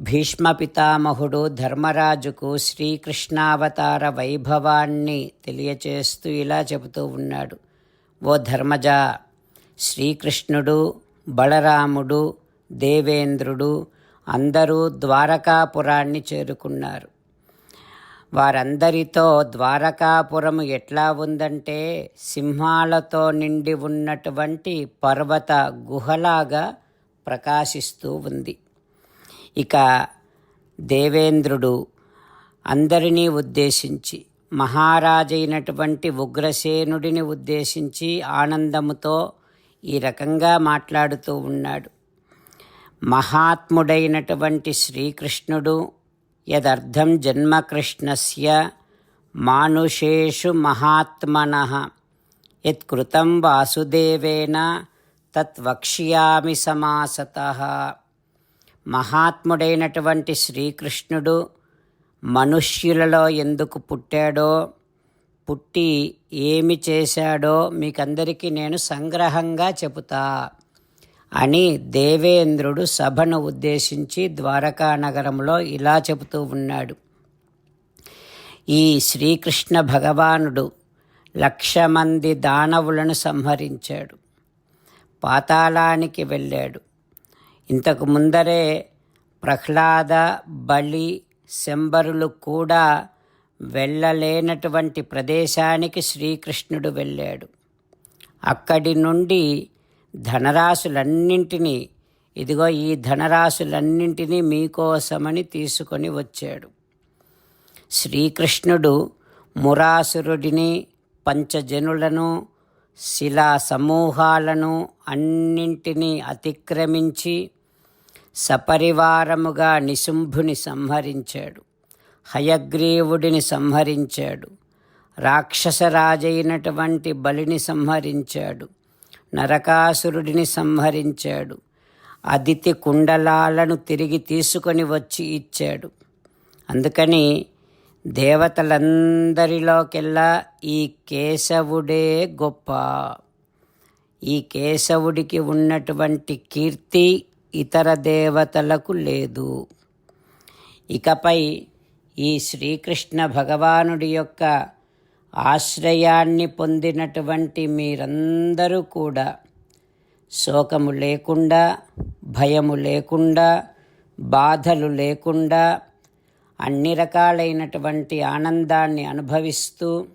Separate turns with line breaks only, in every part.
భీష్మ పితామహుడు ధర్మరాజుకు శ్రీకృష్ణావతార వైభవాన్ని తెలియచేస్తూ ఇలా చెబుతూ ఉన్నాడు. ఓ ధర్మజ శ్రీకృష్ణుడు బలరాముడు దేవేంద్రుడు అందరూ ద్వారకాపురాన్ని చేరుకున్నారు. వారందరితో ద్వారకాపురము ఎట్లా ఉందంటే సింహాలతో నిండి ఉన్నటువంటి పర్వత గుహలాగా ప్రకాశిస్తూ ఉంది. ఇక దేవేంద్రుడు అందరినీ ఉద్దేశించి మహారాజైనటువంటి ఉగ్రసేనుడిని ఉద్దేశించి ఆనందముతో ఈ రకంగా మాట్లాడుతూ ఉన్నాడు. మహాత్ముడైనటువంటి శ్రీకృష్ణుడు యదర్థం జన్మకృష్ణస్య మానుషేషు మహాత్మన. యత్కృతం వాసుదేవేన తత్వక్ష్యామి సమాసత. మహాత్ముడైనటువంటి శ్రీకృష్ణుడు మనుష్యులలో ఎందుకు పుట్టాడో పుట్టి ఏమి చేశాడో మీకందరికీ నేను సంగ్రహంగా చెబుతా అని దేవేంద్రుడు సభను ఉద్దేశించి ద్వారకా నగరంలో ఇలా చెబుతూ ఉన్నాడు. ఈ శ్రీకృష్ణ భగవానుడు లక్ష మంది దానవులను సంహరించాడు. పాతాళానికి వెళ్ళాడు. ఇంతకు ముందరే ప్రహ్లాద బలి శంబరులు కూడా వెళ్ళలేనటువంటి ప్రదేశానికి శ్రీకృష్ణుడు వెళ్ళాడు. అక్కడి నుండి ధనరాశులన్నింటినీ ఇదిగో ఈ ధనరాశులన్నింటినీ మీకోసమని తీసుకొని వచ్చాడు. శ్రీకృష్ణుడు మురాసురుడిని పంచజనులను శిలా సమూహాలను అన్నింటినీ అతిక్రమించి సపరివారముగా నిశుంభుని సంహరించాడు. హయగ్రీవుడిని సంహరించాడు. రాక్షసరాజైనటువంటి బలిని సంహరించాడు. నరకాసురుడిని సంహరించాడు. అదితి కుండలాలను తిరిగి తీసుకొని వచ్చి ఇచ్చాడు. అందుకని దేవతలందరిలోకెల్లా ఈ కేశవుడే గొప్ప. ఈ కేశవుడికి ఉన్నటువంటి కీర్తి ఇతర దేవతలకు లేదు. ఇకపై ఈ శ్రీకృష్ణ భగవానుడి యొక్క ఆశ్రయాన్ని పొందినటువంటి మీరందరూ కూడా శోకము లేకుండా భయము లేకుండా బాధలు లేకుండా అన్ని రకాలైనటువంటి ఆనందాన్ని అనుభవిస్తూ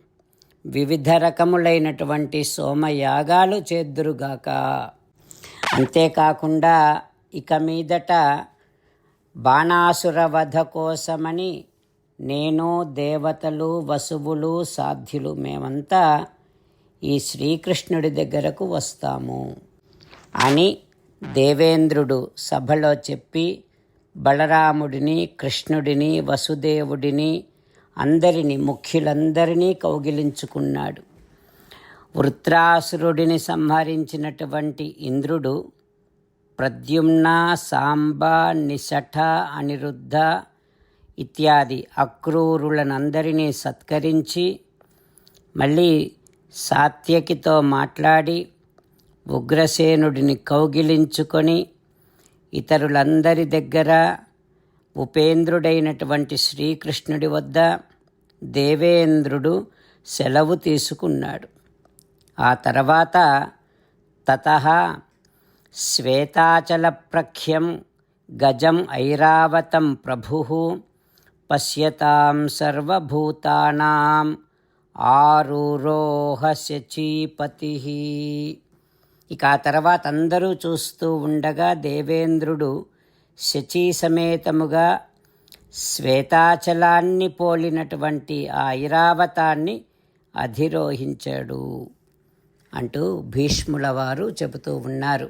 వివిధ రకములైనటువంటి సోమయాగాలు చేద్దురుగాక. అంతేకాకుండా ఇక మీదట బాణాసుర వధ కోసమని నేను దేవతలు వసువులు సాధ్యులు మేమంతా ఈ శ్రీకృష్ణుడి దగ్గరకు వస్తాము అని దేవేంద్రుడు సభలో చెప్పి బలరాముడిని కృష్ణుడిని వసుదేవుడిని అందరినీ ముఖ్యులందరినీ కౌగిలించుకున్నాడు. వృత్రాసురుడిని సంహరించినటువంటి ఇంద్రుడు ప్రద్యుమ్న సాంబ నిశఠ అనిరుద్ధ ఇత్యాది అక్రూరులనందరినీ సత్కరించి మళ్ళీ సాత్యకితో మాట్లాడి ఉగ్రసేనుడిని కౌగిలించుకొని ఇతరులందరి దగ్గర ఉపేంద్రుడైనటువంటి శ్రీకృష్ణుడి వద్ద దేవేంద్రుడు సెలవు తీసుకున్నాడు. ఆ తర్వాత తత శ్వేతాచల ప్రఖ్యం గజం ఐరావతం ప్రభు పశ్యతాం సర్వభూతానాం ఆరురోహ శచీపతి ఇక ఆ తర్వాత అందరూ చూస్తూ ఉండగా దేవేంద్రుడు శచీ సమేతముగా శ్వేతాచలాన్ని పోలినటువంటి ఆ ఐరావతాన్ని అధిరోహించాడు అంటూ భీష్ముల వారు చెబుతూ ఉన్నారు.